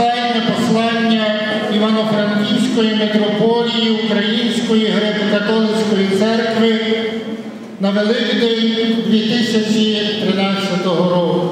Пасхальне послання Івано-Франківської митрополії Української греко-католицької церкви на Великдень 2013 року.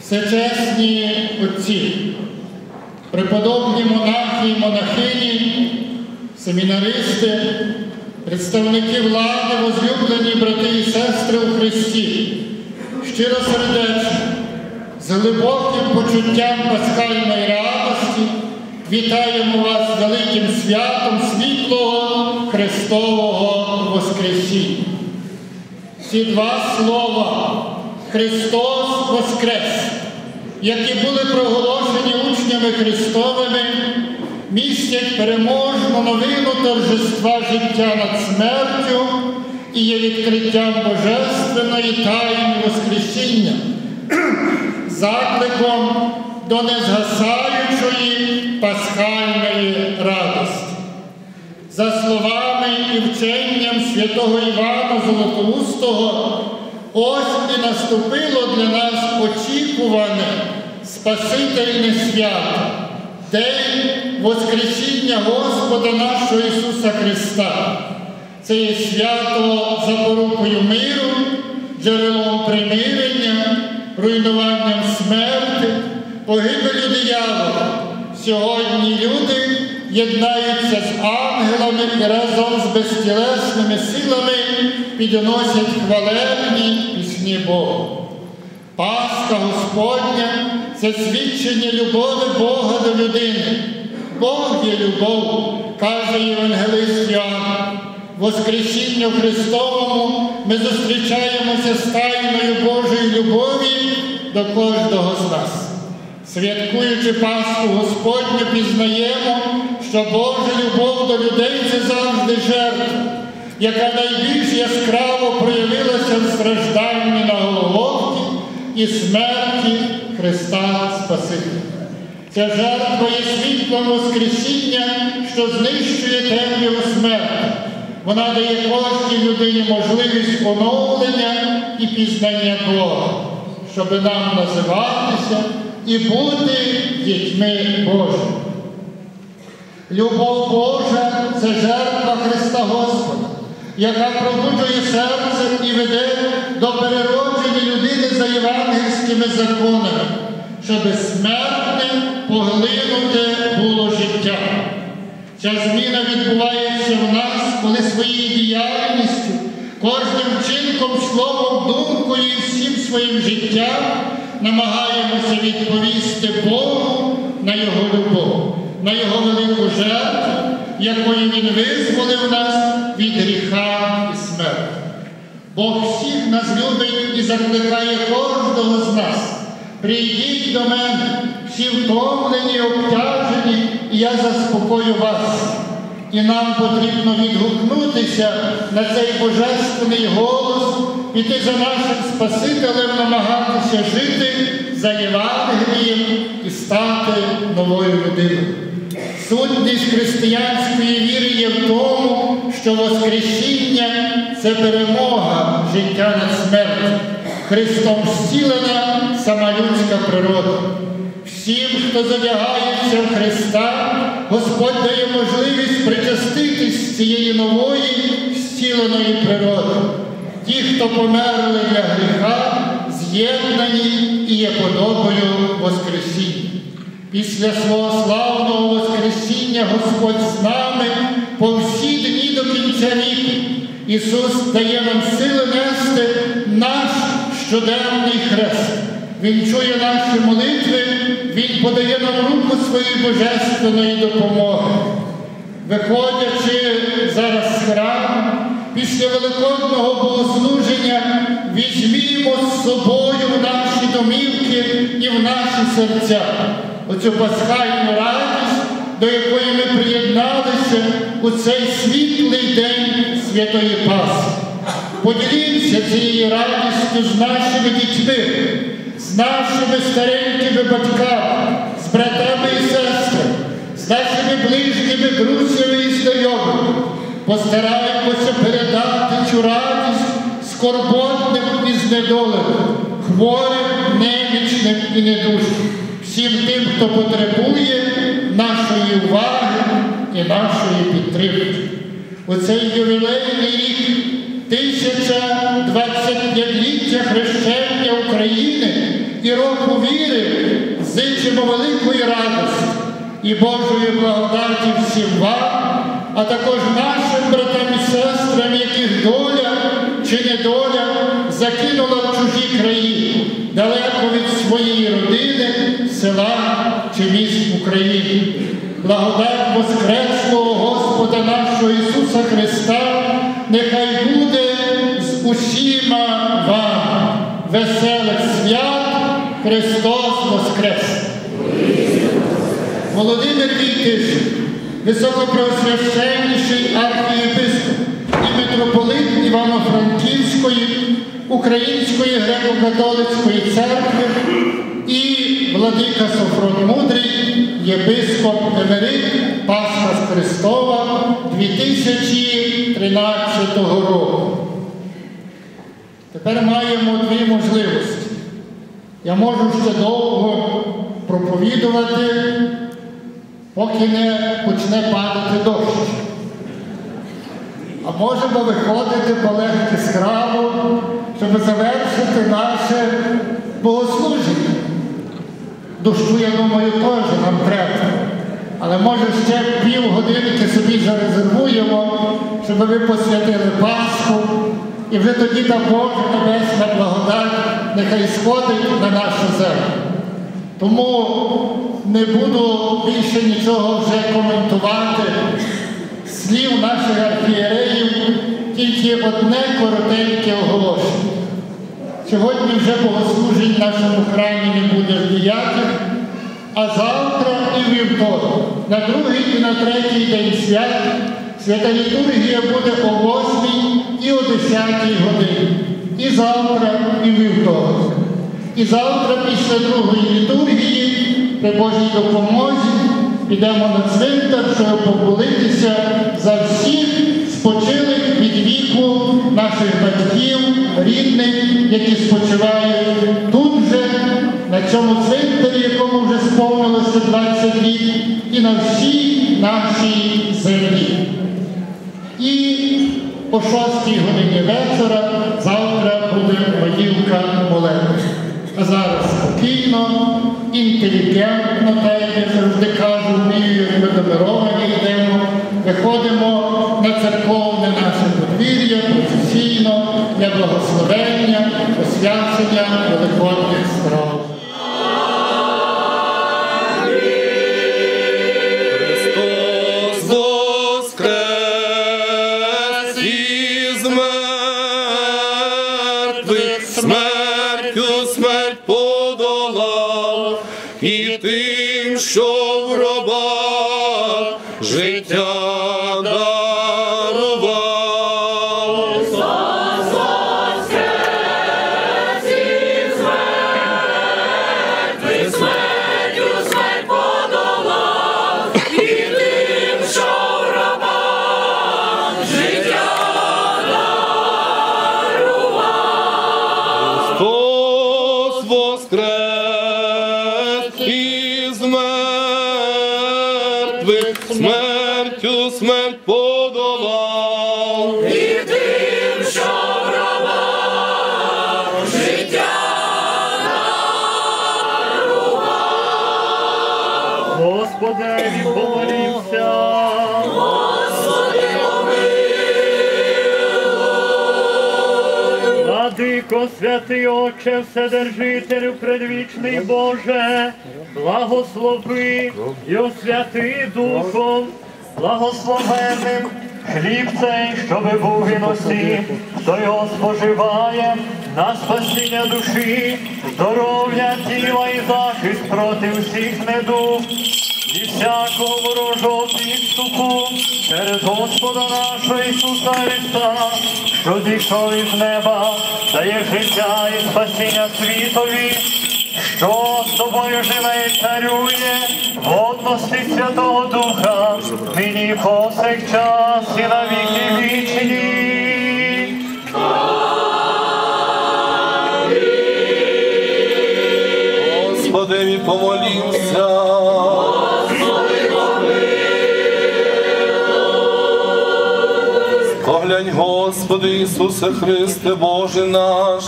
Всечесні отці, преподобні монахи і монахині, семінаристи, представники влади, возлюблені брати і сестри у Христі, щиро сердечно, з глибоким почуттям пасхальної радості вітаємо вас великим святом світлого Христового Воскресіння. Ці два слова Христос Воскрес, які були проголошені учнями Христовими, містять переможну новину торжества життя над смертю і є відкриттям Божественної тайни Воскресіння, закликом до незгасаючої пасхальної радості. За словами і вченням святого Івана Золотоустого, ось і наступило для нас очікуване Спасительне свято, День Воскресіння Господа нашого Ісуса Христа. Це є свято запорукою миру, джерелом примирення, руйнуванням смерти, погибелі диявола. Сьогодні люди єднаються з ангелами і разом з безтілесними силами підносять хвалебні пісні Богу. Пасха Господня це свідчення любові Бога до людини. Бог є любов, каже Євангелист Йоанн. Воскресінню Христовому ми зустрічаємося з тайною Божої любові до кожного з нас. Святкуючи Пасху Господню, пізнаємо, що Божа любов до людей це завжди жертва, яка найбільш яскраво проявилася в стражданні на Голгофті і смерті Христа Спасителя. Ця жертва є світлом Воскресіння, що знищує темряву смерті. Вона дає кожній людині можливість оновлення і пізнання Бога, щоб нам називатися і бути дітьми Божими. Любов Божа це жертва Христа Господа, яка пробуджує серце і веде до переродження людини за євангельськими законами, щоб смертне поглинуте було життя. Ця зміна відбувається в нас, коли своєю діяльністю, кожним вчинком, словом, думкою і всім своїм життям намагаємося відповісти Богу на Його любов, на Його велику жертву, якою Він визволив нас від гріха і смерті. Бог всіх нас любить і закликає кожного з нас. Прийдіть до мене, всі втомлені, обтяжені, і я заспокою вас. І нам потрібно відгукнутися на цей божественний голос, піти за нашим Спасителем, намагатися жити за Євангелієм і стати новою людиною. Сутність християнської віри є в тому, що Воскресіння це перемога життя над смертю. Христом зцілена сама людська природа. Всім, хто задягається в Христа, Господь дає можливість причаститись цієї нової зціленої природи. Ті, хто померли для гріха, з'єднані і є подобою Воскресіння. Після свого славного Воскресіння Господь з нами по всі дні до кінця віку. Ісус дає нам сили нести наш щоденний хрест. Він чує наші молитви, Він подає нам руку своєї божественної допомоги. Виходячи зараз з храму, після великодного богослуження візьмімо з собою в наші домівки і в наші серця оцю пасхальну радість, до якої ми приєдналися у цей світлий день Святої Пасхи. Поділіться цією радістю з нашими дітьми, з нашими старенькими батьками, з братами і сестрами, з нашими ближніми друзями і знайомими. Постараємося передати всю радість скорботним і знедоленим, хворим, немічним і недужим, всім тим, хто потребує нашої уваги і нашої підтримки. У цей ювілейний рік 1025-ліття хрещення України і року віри зичимо великої радості і Божої благодаті всім вам, а також нашим братам і сестрам, яких доля чи недоля закинула в чужі країни, далеко від своєї родини, села чи міст України. Благодать Воскреслого Господа нашого Ісуса Христа, нехай буде з усіма вам веселих свят Христос Воскрес! Володимир Війтишин, високопросвященніший архієпископ і митрополит Івано-Франківської, Української греко-католицької церкви владика Софрон Мудрий, єпископ Емерит Пасха Христова 2013 року. Тепер маємо дві можливості. Я можу ще довго проповідувати, поки не почне падати дощ. А можемо виходити полегки з храму, щоб завершити наше богослуження. Дощу, я думаю, теж нам треба. Але може ще півгодинки собі зарезервуємо, щоб ви посвятили Пасху. І вже тоді та Божа небесна благодать нехай сходить на нашу землю. Тому не буду більше нічого вже коментувати слів наших архієреїв, тільки одне коротеньке оголошення. Сьогодні вже богослужень нашому храмі не буде ніяких, а завтра і вівторок, на другий і на третій день свят, свята літургія буде о 8 і о 10 годині. І завтра, і вівторок. І завтра, після другої літургії, при Божій допомозі, підемо на цвинтар, щоб помолитися за всіх які спочивають тут же, на цьому цвинтарі, якому вже сповнилося 20 літ, і на всій нашій землі. І о 6 годині вечора завтра буде молівка молитви. А зараз спокійно, інтелігентно, так як я завжди кажу, вмію, як ми домировані йдемо, виходимо на церковне наше подвір'я професійно для благословення, освячення великодних Господи, помолився. Господи, Владико, святий Отче, Вседержителю, предвічний Боже, благослови і освяти Духом, благословенним хліб цей, щоби був він усім, хто його споживає на спасіння душі, здоров'я тіла і захист проти всіх недуг і всяку ворожу підступу через Господа нашого Ісуса Христа, що зійшов із неба, дає життя і спасіння світові, що з тобою живе і царює в одності Святого Духа, нині час і на віки вічні. Господи, помолімся. Поглянь, Господи Ісусе Христе, Боже наш,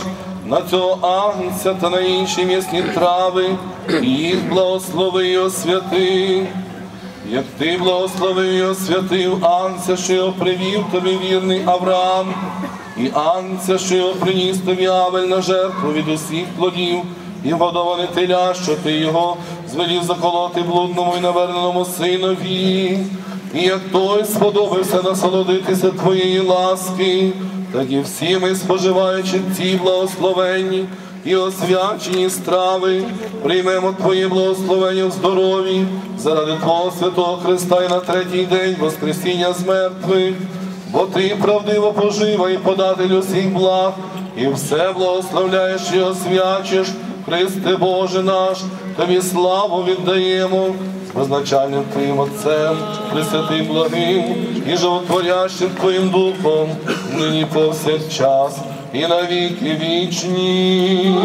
на цього агнця та на інші м'ясні трави, і їх благослови і освяти. Як ти благословив і освятив Анця, що його привів тобі вірний Авраам, і Анця, що його приніс тобі Авель на жертву від усіх плодів, і годоване теля, що ти його звелів заколоти блудному і наверненому синові. І як той сподобався насолодитися твоєї ласки, так і всі ми, споживаючи ці благословенні і освячені страви, приймемо Твоє благословення в здоров'ї заради Твого святого Христа і на третій день Воскресіння з мертвих, бо Ти правдиво пожива і податель усіх благ, і все благословляєш і освячиш, Христе Боже наш, Тобі славу віддаємо. З Позначальним Твоїм Отцем, Пресвятим благим і животворящим Твоїм Духом, нині повсякчас і на віки вічні.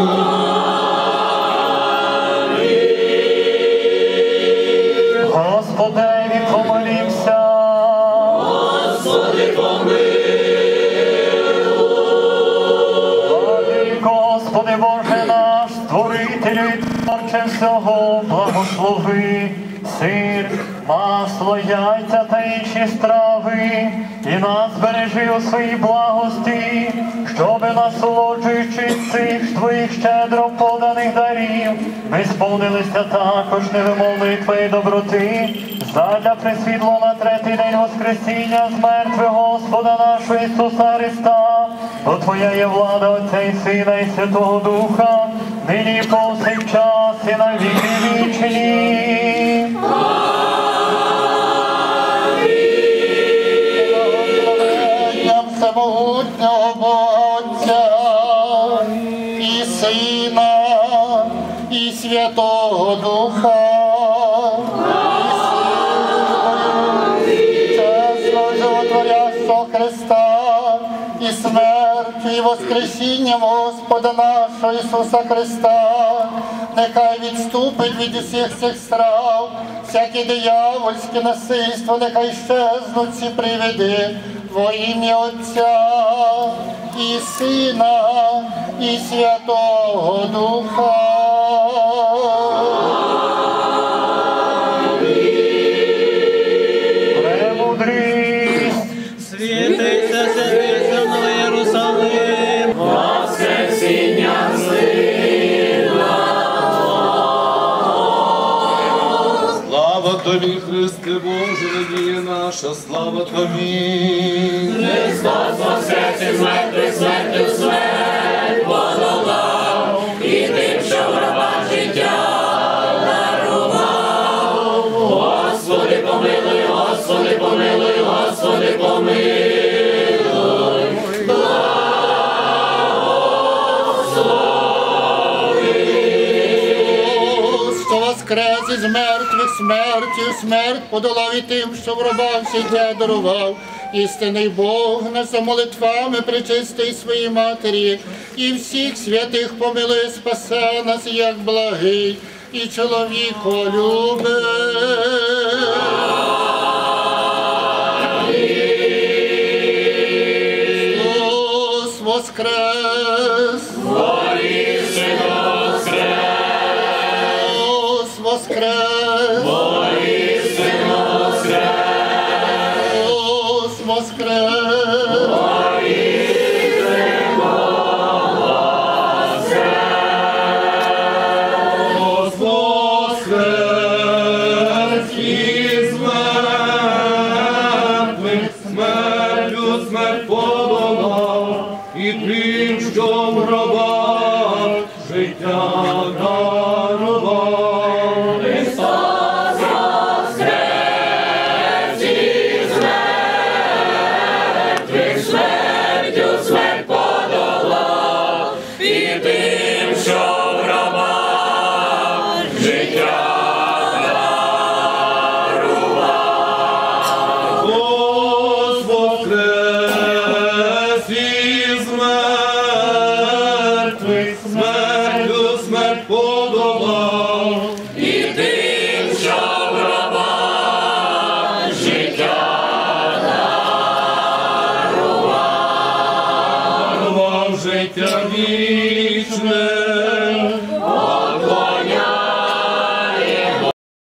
Господеві яйця та інші страви, і нас бережи у своїй благості, щоби насолоджуючись цих твоїх щедро поданих дарів, ми сповнилися також невимовної твоєї доброти, задля присвітло на третій день Воскресіння з мертвих Господа нашого Ісуса Христа, бо Твоя є влада Отця і Сина і Святого Духа, нині повсякчас і навіки вічні. Всемогутнього Бога Отця і Сина, і Святого Духа. І Христа, і воскресінням Господа нашого Ісуса Христа, нехай відступить від усіх цих страв, всяке диявольське насильство, нехай щезнуть ці привиди во ім'я Отця і Сина, і Святого Духа. Премудрість, Світиться святий Єрусалим, Воскресіння Слава тобі, Христе Боже, надія наша, слава тобі. Христос воскрес із мертвих смертю смерть подолав, і тим, що в рабах життя дарував. Господи, помилуй, Господи, помилуй, Господи, помилуй. воскрес із мертвих смертю, смерть подолав і тим, що в робах життя дарував. Істинний Бог нас за молитвами причистий своїй матері, і всіх святих помилує, спасе нас, як благий, і чоловіко любить. воскрес!